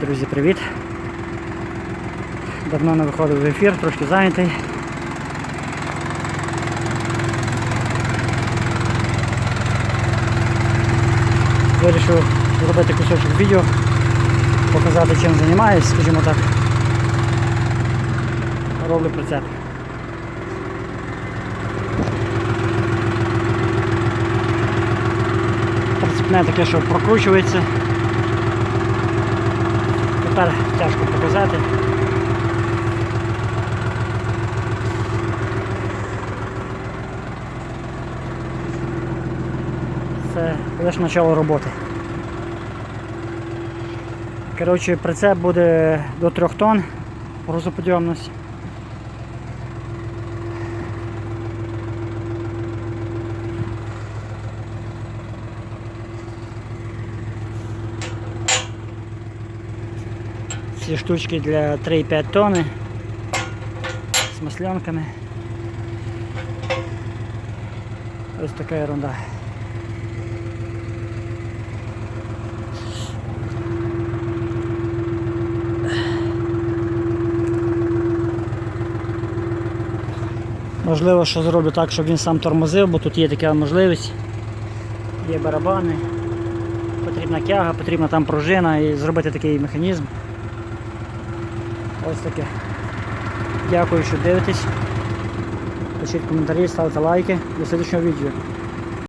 Друзі, привіт! Давно не виходив в ефір, трошки зайнятий. Вирішив зробити кусочок відео, показати чим займаюся, скажімо так. Роблю прицеп. Прицепне таке, що прокручується. Тепер тяжко показати. Це лише почало роботи. Коротше, прицеп буде до 3 тонн грузоподйомності. Ці штучки для 3,5 тонни з масленками. Ось така ерунда. Можливо, що зроблю так, щоб він сам тормозив, бо тут є така можливість. Є барабани, потрібна тяга, потрібна там пружина і зробити такий механізм. Ось таке. Дякую, що дивитесь. Пишіть коментарі, ставте лайки. До слідчого відео.